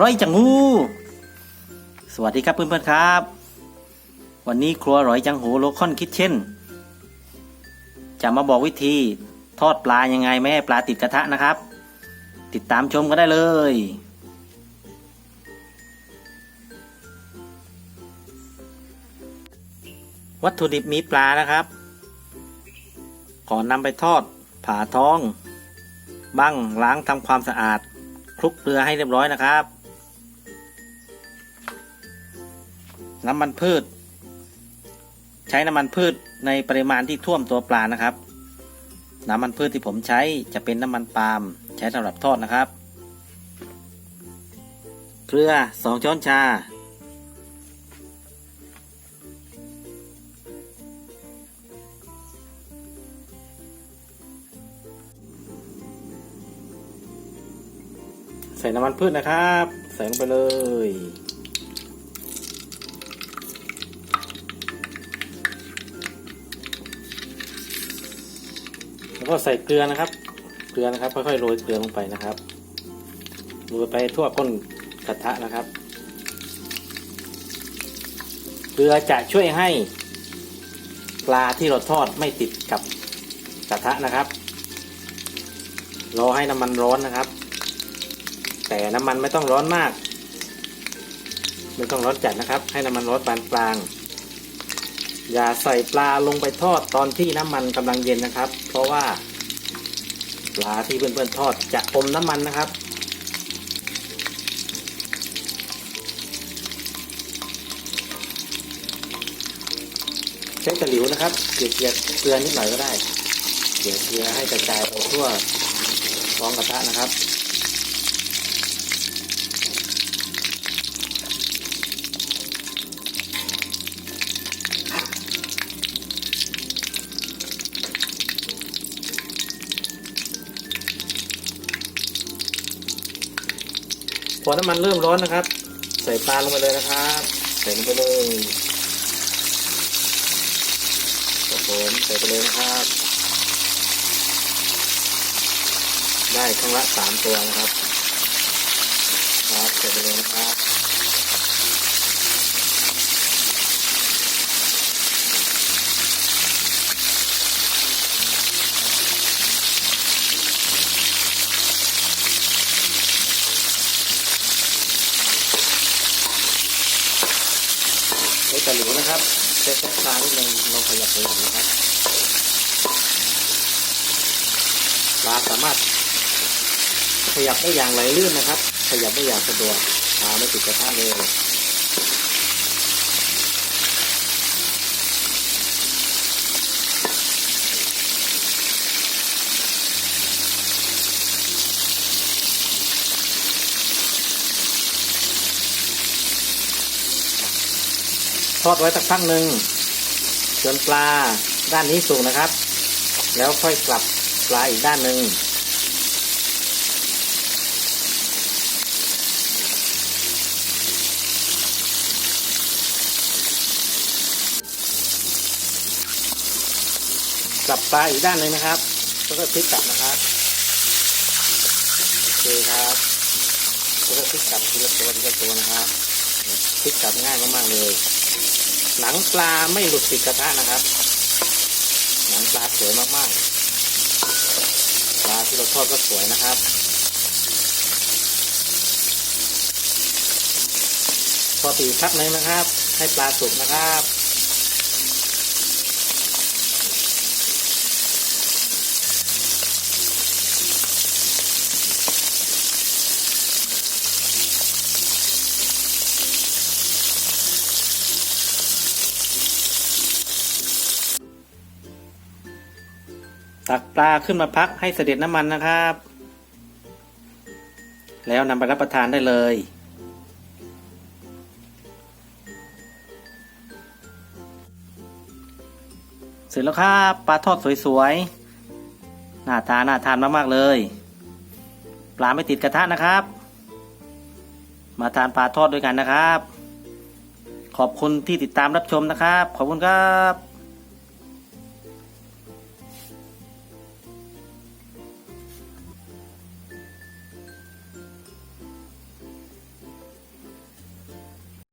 ร้อยจังหูสวัสดีครับเพื่อนๆครับ วันนี้ครัวร้อยจังหูโลคอนคิทเช่น จะมาบอกวิธีทอดปลายังไงไม่ให้ปลาติดกระทะนะครับ ติดตามชมกันได้เลยวัตถุดิบมีปลานะครับ ก่อนนำไปทอด ผ่าท้อง บั้งล้างทำความสะอาด คลุกเกลือให้เรียบร้อยนะครับ น้ำมันพืช ใช้น้ำมันพืชในปริมาณที่ท่วมตัวปลานะครับ น้ำมันพืชที่ผมใช้จะเป็นน้ำมันปาล์มใช้สำหรับทอดนะครับ เกลือสองช้อนชา ใส่น้ำมันพืชนะครับ ใส่ลงไปเลย แล้วก็ใส่เกลือนะครับ เกลือนะครับค่อยๆโรยเกลือลงไปนะครับโรยไปทั่วก้นกระทะนะครับ เกลือจะช่วยให้ปลาที่เราทอดไม่ติดกับกระทะนะครับรอให้น้ำมันร้อนนะครับ แต่น้ำมันไม่ต้องร้อนมากไม่ต้องร้อนจัดนะครับ ให้น้ำมันร้อนปานกลาง อย่าใส่ปลาลงไปทอดตอนที่น้ำมันกำลังเย็นนะครับ เพราะว่า ปลาที่เพื่อนๆทอดจะอมน้ำมันนะครับ ใช้ตะหลิวนะครับเกลี่ยเกลือนิดหน่อยก็ได้เกลี่ยเกลือให้กระจายไปทั่วท้องกระทะนะครับ พอน้ำมันเริ่มร้อนนะครับ ใส่ปลาลงไปเลยนะครับ ใส่ลงไปเลยครับผมใส่ไปเลยนะครับ ได้ครั้งละสามตัวนะครับครับใส่ไปเลยนะครับ ใช้ตะหลิวนะครับใช้แค่ปลานิดนึงลองขยับไปหน่อยนะครับปลาสามารถ ขยับได้อย่างไหลลื่นนะครับ ขยับได้อย่างสะดวกปลาไม่ติดกระทะเลย ทอดไว้สักพักหนึ่งจนปลาด้านนี้สุกนะครับ แล้วค่อยกลับปลาอีกด้านหนึ่งกลับปลาอีกด้านหนึ่งนะครับแล้วก็พลิกกลับนะครับโอเคครับแล้วก็พลิกกลับทีละตัวทีละตัวนะครับ พลิกกลับง่ายมากๆเลย หนังปลาไม่หลุดติดกระทะนะครับ หนังปลาสวยมากๆ ปลาที่เราทอดก็สวยนะครับพอตีพักหนึ่งนะครับ ให้ปลาสุกนะครับ ตักปลาขึ้นมาพักให้เสด็จน้ำมันนะครับ แล้วนำไปรับประทานได้เลย เสร็จแล้วครับปลาทอดสวยๆ น่าทานน่าทานมากๆเลย ปลาไม่ติดกระทะนะครับ มาทานปลาทอดด้วยกันนะครับ ขอบคุณที่ติดตามรับชมนะครับ ขอบคุณครับ